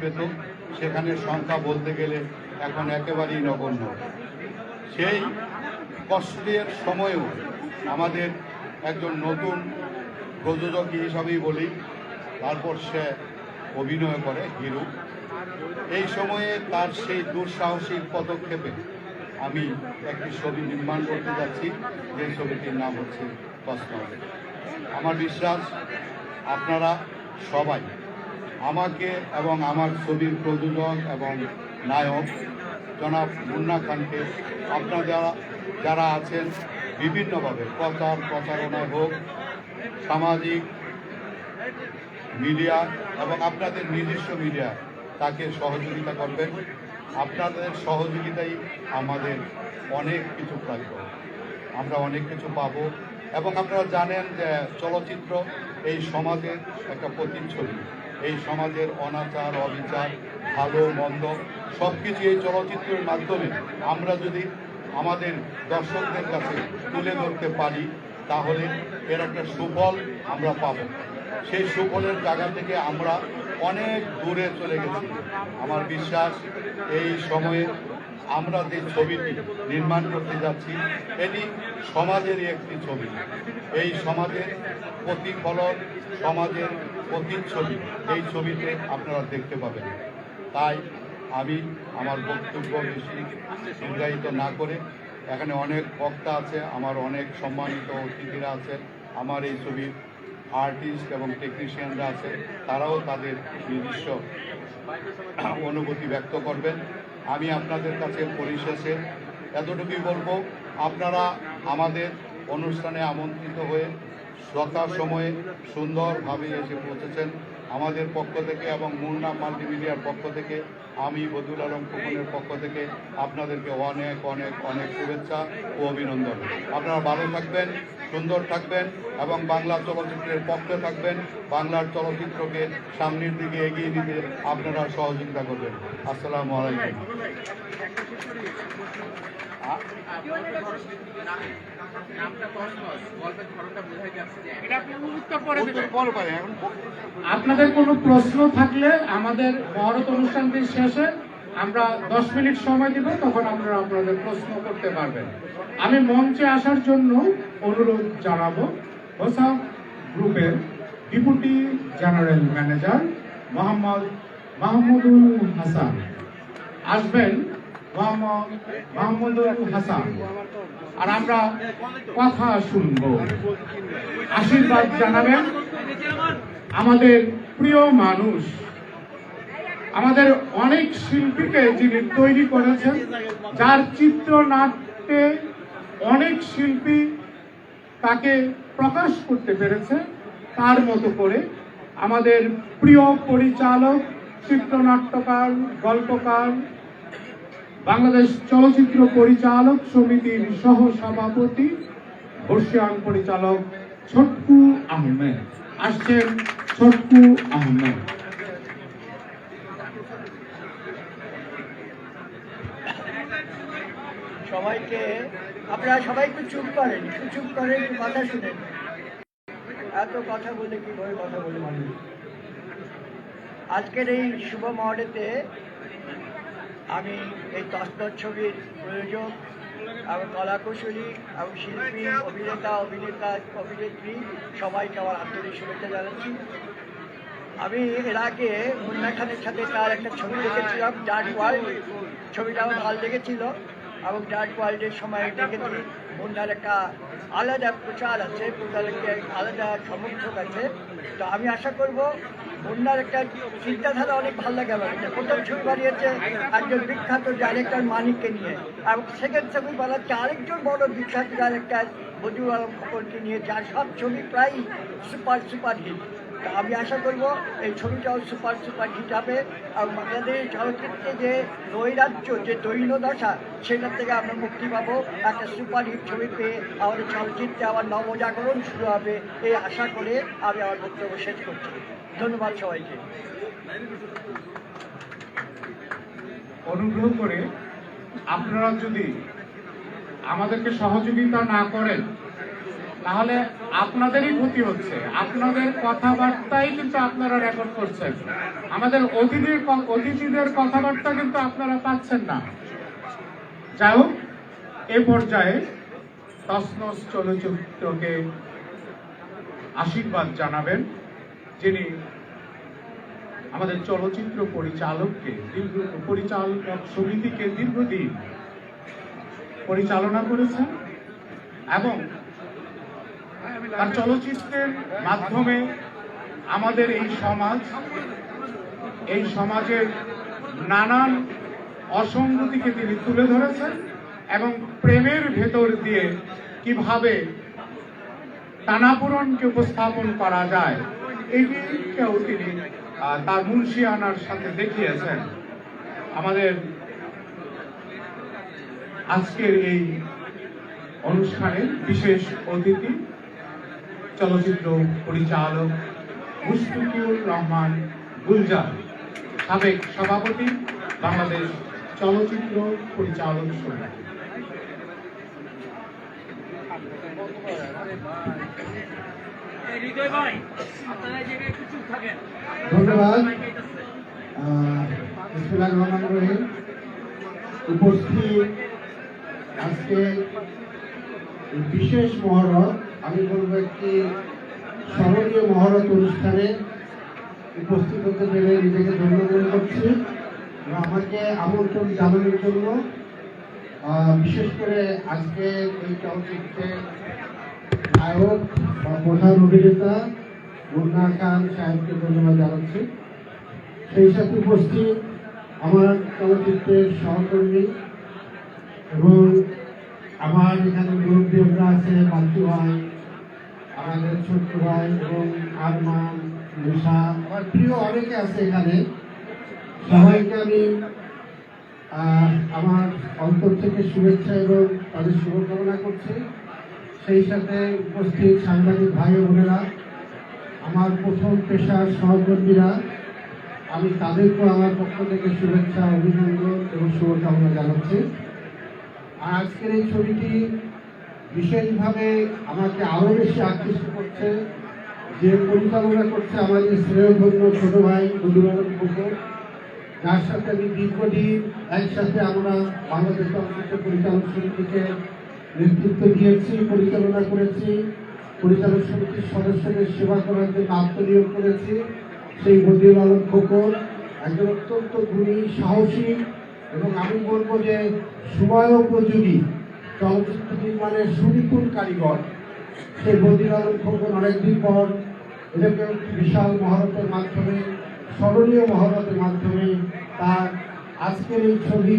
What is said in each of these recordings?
পেত সেখানে সংখ্যা বলতে গেলে এখন একেবারেই নগণ্য। সেই কষ্টের সময়েও আমাদের একজন নতুন প্রযোজক হিসাবেই বলি, তারপর সে অভিনয় করে, হিরো। এই সময়ে তার সেই দুঃসাহসিক পদক্ষেপে আমি একটি ছবি নির্মাণ করতে যাচ্ছি, যে ছবিটির নাম হচ্ছে কষ্ট আমার বিশ্বাস, আপনারা সবাই আমাকে এবং আমার ছবির প্রযোজক এবং নায়ক জনাব মুন্না খানকে আপনারা যারা আছেন, বিভিন্নভাবে প্রচার প্রচারণায় হোক, সামাজিক মিডিয়া এবং আপনাদের নিজস্ব মিডিয়া, তাকে সহযোগিতা করবেন। আপনাদের সহযোগিতাই আমাদের অনেক কিছু থাকবে আমরা অনেক কিছু পাবো এবং আপনারা জানেন যে চলচ্চিত্র এই সমাজের একটা প্রতিচ্ছবি। এই সমাজের অনাচার, অবিচার, ভালো, মন্দ সব কিছু এই চলচ্চিত্রের মাধ্যমে আমরা যদি আমাদের দর্শকদের কাছে তুলে ধরতে পারি, তাহলে এর একটা সুফল আমরা পাবো। সেই সুফলের জায়গা থেকে আমরা অনেক দূরে চলে গেছি। আমার বিশ্বাস, এই সময়ে আমরা যে ছবিটি নির্মাণ করতে যাচ্ছি, এটি সমাজেরই একটি ছবি। এই সমাজের প্রতিফলন, সমাজের প্রতিচ্ছবি এই ছবিতে আপনারা দেখতে পাবেন। তাই আমি আমার বক্তব্য বেশি দীর্ঘায়িত না করে, এখানে অনেক বক্তা আছে, আমার অনেক সম্মানিত অতিথিরা আছেন আমার এই ছবির আর্টিস্ট এবং টেকনিশিয়ানরা আছে, তারাও তাদের নিজস্ব অনুভূতি ব্যক্ত করবেন। আমি আপনাদের কাছে পরিশেষে এতটুকুই বলব, আপনারা আমাদের অনুষ্ঠানে আমন্ত্রিত হয়ে যথা সময়ে সুন্দরভাবে এসে পৌঁছেছেন আমাদের পক্ষ থেকে এবং মুন্না মাল্টিমিডিয়ার পক্ষ থেকে, আমি বদুল আলম খোকনের পক্ষ থেকে আপনাদেরকে অনেক অনেক অনেক শুভেচ্ছা ও অভিনন্দন। আপনারা ভালো থাকবেন, সুন্দর থাকবেন এবং বাংলা চলচ্চিত্রের পক্ষে থাকবেন। বাংলার চলচ্চিত্রকে সামনের দিকে এগিয়ে নিতে আপনারা সহযোগিতা করবেন। আসসালামু আলাইকুম। আপনাদের কোনো প্রশ্ন থাকলে আমাদের মহরত অনুষ্ঠানটির শেষে আমরা দশ মিনিট সময় দিব তখন আপনারা আপনাদের প্রশ্ন করতে পারবেন। আমি মঞ্চে আসার জন্য অনুরোধ জানাব হোসাম গ্রুপের deputy general manager Mohammad Mahmudul Hasan. আসবেন মাহমুদুল হাসান। আর আমরা কথা শুনব। আশীর্বাদ জানাবেন আমাদের প্রিয় মানুষ। আমাদের অনেক শিল্পীকে যিনি তৈরি করেছেন, যার চিত্রনাট্যে অনেক শিল্পী তাকে প্রকাশ করতে পেরেছে, তার মতো করে আমাদের প্রিয় পরিচালক, চিত্রনাট্যকার, গল্পকার বাংলাদেশ চলচ্চিত্র পরিচালক সমিতির সহ সভাপতি বর্ষিয়ান পরিচালক ছটকু আহমেদ। আসছেন ছটকু আহমেদ। সবাইকে, আপনারা সবাই একটু চুপ করেন, একটু চুপ করে একটু কথা শুনেন। এত কথা বলে কি কীভাবে কথা বলে মানুষ আজকের এই শুভ মহড়েতে আমি এই তস্তর ছবির প্রয়োজক এবং কলাকুশলী এবং শিল্পী, অভিনেতা অভিনেতা, অভিনেত্রী সবাইকে আমার আন্তরিক শুভেচ্ছা জানাচ্ছি। আমি এর আগে মুন্না খানের সাথে তার একটা ছবি দেখেছিলাম ডার্ক ওয়ার্ল্ড ছবিটা আমার ভালো লেগেছিল এবং ডার্ক ওয়ার্ল্ডের সময় দেখেছি। মুন্নার একটা আলাদা প্রচার আছে, মুন্নার একটা আলাদা সমর্থক আছে। তো আমি আশা করব মুন্নার একটা চিন্তাধারা অনেক ভালো লাগে আমার। প্রথম ছবি বানিয়েছে একজন বিখ্যাত ডাইরেক্টর মানিককে নিয়ে। এবং সেকেন্ড ছবি বানাচ্ছে আরেকজন বড় বিখ্যাত ডাইরেক্টর বদিউল আলম খবরকে নিয়ে, যার সব ছবি প্রায় সুপার সুপার হিট আমি আশা করব এই ছবিটাও সুপার সুপার হিট হবে। আর বাংলাদেশ চলচ্চিত্রে যে নৈরাজ্য, যে দৈন্য দশা থেকে আমরা মুক্তি পাবো। একটা সুপার হিট ছবি পেয়ে আমাদের চলচ্চিত্রে আবার নবজাগরণ শুরু হবে, এই আশা করে আমি আমার বক্তব্য শেষ করছি। ধন্যবাদ সবাইকে। অনুগ্রহ করে আপনারা যদি আমাদেরকে সহযোগিতা না করেন, তাহলে আপনাদেরই ক্ষতি হচ্ছে। আপনাদের কথাবার্তাই কিন্তু আপনারা রেকর্ড করছেন। আমাদের অতিথির অতিথিদের কথাবার্তা কিন্তু আপনারা পাচ্ছেন না। যাই হোক, এ পর্যায়ে তসনস চলচ্চিত্রকে আশীর্বাদ জানাবেন। আমাদের চলচ্চিত্র পরিচালককে, দীর্ঘ পরিচালক সমিতিকে দীর্ঘদিন পরিচালনা করেছেন এবং তার চলচ্চিত্রের মাধ্যমে আমাদের এই সমাজ, এই সমাজের নানান অসঙ্গতিকে তিনি তুলে ধরেছেন এবং প্রেমের ভেতর দিয়ে কীভাবে টানাপোড়নকে উপস্থাপন করা যায় এটিকেও তিনি তার মুন্সিয়ানার সাথে দেখিয়েছেন, আমাদের আজকের এই অনুষ্ঠানের বিশেষ অতিথি, চলচ্চিত্র পরিচালক মুশফিকুর রহমান গুলজার, সাবেক সভাপতি, বাংলাদেশ চলচ্চিত্র পরিচালক সমিতি ধন্যবাদ বিসমিল্লাহির রহিম। উপস্থিত আজকে বিশেষ মহরত আমি বলব একটি স্মরণীয় মহরত অনুষ্ঠানে উপস্থিত হতে পেরে নিজেকে ধন্য মনে করছি এবং আমাকে আমন্ত্রণ জানানোর জন্য বিশেষ করে আজকে এই চলচ্চিত্রের নায়ক প্রধান অভিনেতা মুন্না খান সাহেবকে ধন্যবাদ জানাচ্ছি। সেই সাথে উপস্থিত আমার চলচ্চিত্রের সহকর্মী এবং আমার এখানে মুরব্বীরা আছে, বাচ্চু ভাই, আমাদের ছোট্ট ভাই এবং আরমান মুসা আমার প্রিয় অনেকে আছে এখানে। সবাইকে আমি আমার অন্তর থেকে শুভেচ্ছা এবং তাদের শুভকামনা করছি। সেই সাথে উপস্থিত সাংবাদিক ভাই বোনেরা, আমার প্রথম পেশার সহকর্মীরা, আমি তাদেরকেও আমার পক্ষ থেকে শুভেচ্ছা, অভিনন্দন এবং শুভকামনা জানাচ্ছি। আর আজকের এই ছবিটি বিশেষভাবে আমাকে আরও বেশি আকৃষ্ট করছে, যে পরিচালনা করছে আমাদের শ্রেয়ধন্য ছোট ভাই মধুরানন্দ পুকুর যার সাথে আমি দীর্ঘদিন একসাথে আমরা বাংলাদেশ চলচ্চিত্র পরিচালক সমিতিকে নেতৃত্ব দিয়েছি, পরিচালনা করেছি, পরিচালক সমিতির সদস্যদের সেবা করার জন্য আত্মনিয়োগ করেছি, সেই বদিউল আলম খোকন একজন অত্যন্ত গুণী, সাহসী এবং আমি বলব যে সময়োপযোগী চলচ্চিত্র নির্মাণের সুনিপুণ কারিগর। সেই বদিউল আলম খোকন অনেকদিন পর এরকম বিশাল মহারতের মাধ্যমে, স্মরণীয় মহারতের মাধ্যমে তার আজকের এই ছবি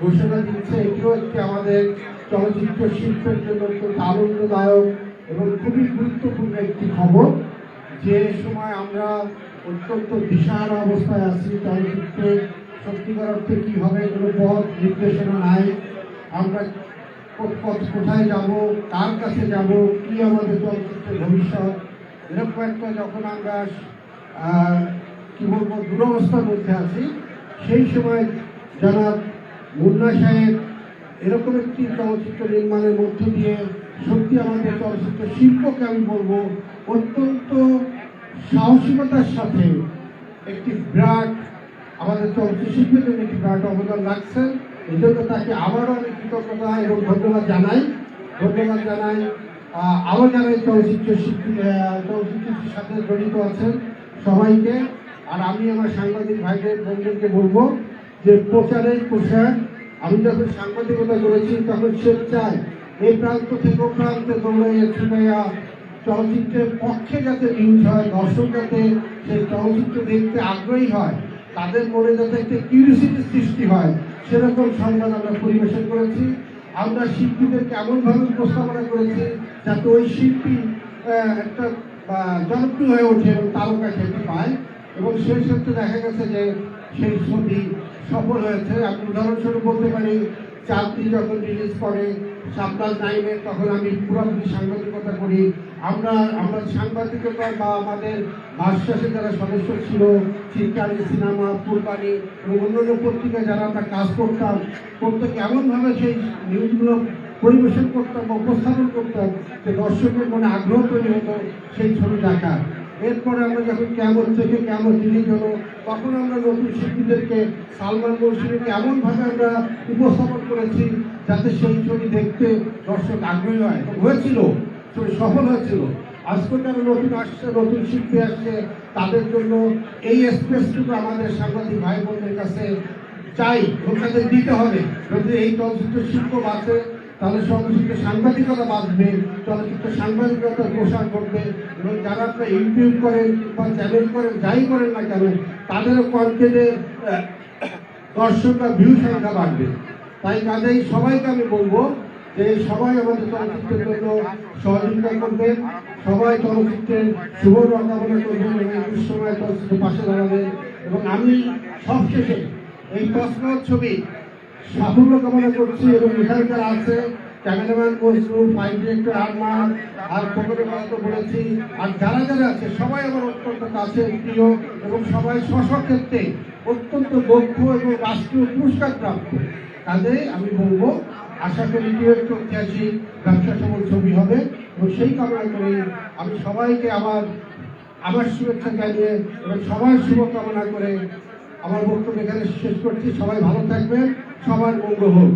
ঘোষণা দিচ্ছে। এটিও একটি আমাদের চলচ্চিত্র শিল্পের জন্য অত্যন্ত আনন্দদায়ক এবং খুবই গুরুত্বপূর্ণ একটি খবর। যে সময় আমরা অত্যন্ত বিশাল অবস্থায় আছি, চলচ্চিত্রে সত্যিকার অর্থে কী হবে কোনো পথ নির্দেশনা নাই। আমরা কোথায় যাব, কার কাছে যাব, কি আমাদের চলচ্চিত্রের ভবিষ্যৎ, এরকম একটা যখন আমরা কী বলব, দুরবস্থার মধ্যে আছি, সেই সময় যারা মুন্না সাহেব এরকম একটি চলচ্চিত্র নির্মাণের মধ্য দিয়ে সত্যি আমাদের চলচ্চিত্র শিল্পকে আমি বলব, অত্যন্ত সাহসিকতার সাথে একটি বিরাট আমাদের চলচ্চিত্র শিল্পের জন্য একটি বিরাট অবদান রাখছেন। এই জন্য তাকে আবারও আমি কৃতজ্ঞতা এবং ধন্যবাদ জানাই। ধন্যবাদ জানাই আরও যারা চলচ্চিত্র শিল্পী চলচ্চিত্রের সাথে জড়িত আছেন সবাইকে। আর আমি আমার সাংবাদিক ভাইদের বন্ধুদেরকে বলব যে প্রচারের প্রসার আমি যখন সাংবাদিকতা করেছি, তখন স্বেচ্ছায় এই প্রান্ত থেকে ও প্রান্তে দৌড়াইয়া চলচ্চিত্রের পক্ষে যাতে নিউজ হয়, দর্শক যাতে সেই চলচ্চিত্র দেখতে আগ্রহী হয়, তাদের মনে যাতে একটা কিউরিসিটি সৃষ্টি হয়, সেরকম সংবাদ আমরা পরিবেশন করেছি। আমরা শিল্পীদেরকে এমনভাবে উপস্থাপনা করেছি, যাতে ওই শিল্পী একটা জনপ্রিয় হয়ে ওঠে এবং তারকা খ্যাতি পায়। এবং সেই ক্ষেত্রে দেখা গেছে যে সেই ছবি সফল হয়েছে। আমি উদাহরণস্বরূপ বলতে পারি, চাকরি যখন রিলিজ করে সাবলাল নাইনের তখন আমি পুরোপুরি সাংবাদিকতা করি। আমরা আমরা সাংবাদিকতা বা আমাদের বাদশাসে যারা সদস্য ছিল চিরকারি সিনেমা, ফুলবাণী এবং অন্যান্য পত্রিকায় যারা আমরা কাজ করতাম, প্রত্যেক এমনভাবে সেই নিউজগুলো পরিবেশন করতাম বা উপস্থাপন করতাম যে দর্শকের মনে আগ্রহ তৈরি হতো সেই ছবি দেখার। এরপরে আমরা যখন কেমন থেকে কেমন জিনিস হলো, তখন আমরা নতুন শিল্পীদেরকে সালমান মৌসুমীকে এমনভাবে আমরা উপস্থাপন করেছি যাতে সেই ছবি দেখতে দর্শক আগ্রহী হয়। হয়েছিল, ছবি সফল হয়েছিল। আজকে যারা নতুন আসছে, নতুন শিল্পী আসছে, তাদের জন্য এই স্পেসটুকু আমাদের সাংবাদিক ভাই বোনদের কাছে চাই তাদের দিতে হবে। যদি এই চলচ্চিত্র শিল্প বাঁচে তাহলে চলচ্চিত্র সাংবাদিকতা বাঁচবে চলচ্চিত্র সাংবাদিকতা প্রসার করবে, এবং যারা আপনার ইউটিউব করেন বা চ্যানেল করেন, যাই করেন না কেন, তাদেরও কন্টেন্টের দর্শক বা ভিউ সংখ্যা বাড়বে। তাই কাজেই সবাইকে আমি বলব যে সবাই আমাদের চলচ্চিত্রের জন্য সহযোগিতা করবেন। সবাই চলচ্চিত্রের শুভ কামনা করবেন এবং এই সময় চলচ্চিত্রের পাশে দাঁড়াবেন। এবং আমি সবশেষে এই তসমাত ছবি সাফল্য কামনা করছি এবং এখানে আছে cameraman Basu five director Arman আর কথা তো বলেছি, আর যারা যারা আছে, সবাই আমার অত্যন্ত কাছে প্রিয় এবং সবাই স্ব ক্ষেত্রে অত্যন্ত দক্ষ এবং রাষ্ট্রীয় পুরস্কার প্রাপ্ত কাজে আমি বলব, আশা করি একটু ঐতিহাসিক ব্যবসা সফল ছবি হবে এবং সেই কামনা করে আমি সবাইকে আমার আমার শুভেচ্ছা জানিয়ে এবং সবার শুভকামনা করে আমার বক্তব্য এখানে শেষ করছি। সবাই ভালো থাকবেন সবার মঙ্গল হোক।